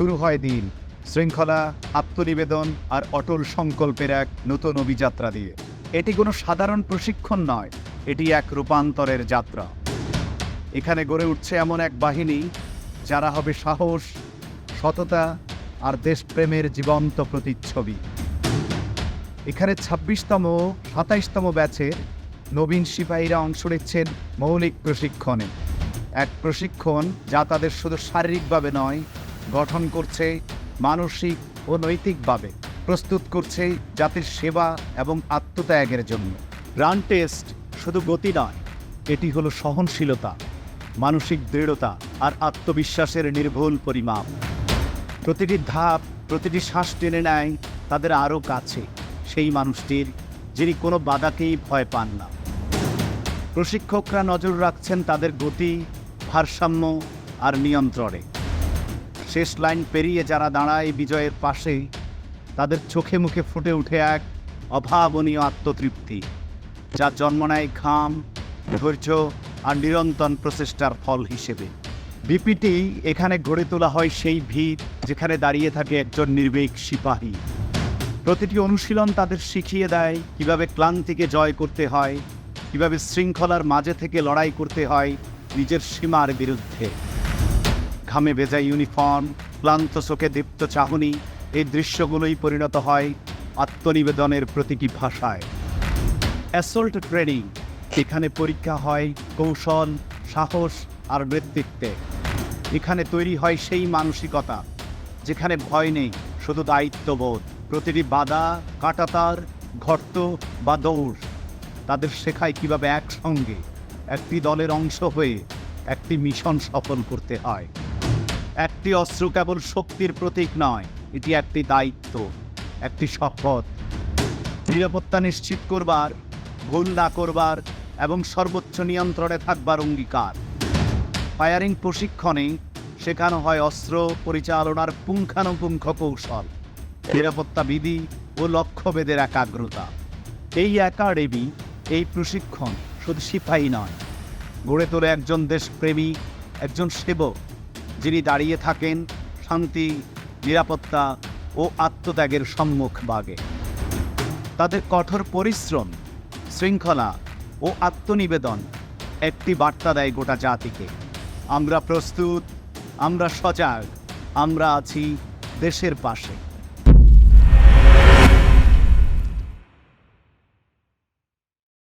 শুরু হয় দিন। শৃঙ্খলা, আত্মনিবেদন আর অটল সংকল্পের এক নতুন অভিযাত্রা দিয়ে। এটি কোনো সাধারণ প্রশিক্ষণ নয়, এটি এক রূপান্তরের যাত্রা। এখানে গড়ে উঠছে এমন এক বাহিনী, যারা হবে সাহস, সততা আর দেশপ্রেমের জীবন্ত প্রতিচ্ছবি। এখানে ছাব্বিশতম, সাতাইশতম ব্যাচের নবীন সিপাহীরা অংশ নিচ্ছেন মৌলিক প্রশিক্ষণে। এক প্রশিক্ষণ যা তাদের শুধু শারীরিকভাবে নয় গঠন করছে মানসিক ও নৈতিকভাবে। প্রস্তুত করছে জাতির সেবা এবং আত্মত্যাগের জন্য। রান টেস্ট শুধু গতি নয়, এটি হলো সহনশীলতা, মানসিক দৃঢ়তা আর আত্মবিশ্বাসের নির্ভুল পরিমাপ। প্রতিটি ধাপ, প্রতিটি শ্বাস টেনে নেয় তাদের আরও কাছে, সেই মানুষটির, যিনি কোনো বাধাকেই ভয় পান না। প্রশিক্ষকরা নজর রাখছেন তাদের গতি, ভারসাম্য আর নিয়ন্ত্রণে। শেষ লাইন পেরিয়ে যারা দাঁড়ায় বিজয়ের পাশে, তাদের চোখে মুখে ফুটে উঠে এক অভাবনীয় আত্মতৃপ্তি, যা জন্ম নেয় ঘাম, ধৈর্য আর নিরন্তর প্রচেষ্টার ফল হিসেবে। বিপিটি এখানে গড়ে তোলা হয় সেই ভিত যেখানে দাঁড়িয়ে থাকে একজন নির্ভীক সিপাহী। প্রতিটি অনুশীলন তাদের শিখিয়ে দেয় কীভাবে ক্লান্তিকে জয় করতে হয়, কীভাবে শৃঙ্খলার মাঝে থেকে লড়াই করতে হয় নিজের সীমার বিরুদ্ধে। ঘামে ভেজা ইউনিফর্ম, ক্লান্ত চোখে দীপ্ত চাহনি, এই দৃশ্যগুলোই পরিণত হয় আত্মনিবেদনের প্রতীকী ভাষায়। অ্যাসল্ট ট্রেনিং, এখানে পরীক্ষা হয় কৌশল, সাহস আর নেতৃত্বে। এখানে তৈরি হয় সেই মানসিকতা, যেখানে ভয় নেই, শুধু দায়িত্ববোধ। প্রতিটি বাধা, কাটাতার, ঘর্ত বা দৌড়, তাদের শেখায় কীভাবে একসঙ্গে, একটি দলের অংশ হয়ে একটি মিশন সফল করতে হয়। একটি অস্ত্র কেবল শক্তির প্রতীক নয়, এটি একটি দায়িত্ব, একটি শপথ। নিরাপত্তা নিশ্চিত করবার, ভুল না করবার এবং সর্বোচ্চ নিয়ন্ত্রণে থাকবার অঙ্গীকার। ফায়ারিং প্রশিক্ষণে শেখানো হয় অস্ত্র পরিচালনার পুঙ্খানুপুঙ্খ কৌশল, নিরাপত্তা বিধি ও লক্ষ্যভেদের একাগ্রতা। এই একাডেমি, এই প্রশিক্ষণ শুধু সিপাহী নয়, গড়ে তোলে একজন দেশপ্রেমী, একজন সেবক যিনি দাঁড়িয়ে থাকেন শান্তি, নিরাপত্তা ও আত্মত্যাগের সম্মুখ বাগে তাদের কঠোর পরিশ্রম, শৃঙ্খলা ও আত্মনিবেদন একটি বার্তা দেয় গোটা জাতিকে। আমরা প্রস্তুত, আমরা সজাগ, আমরা আছি দেশের পাশে।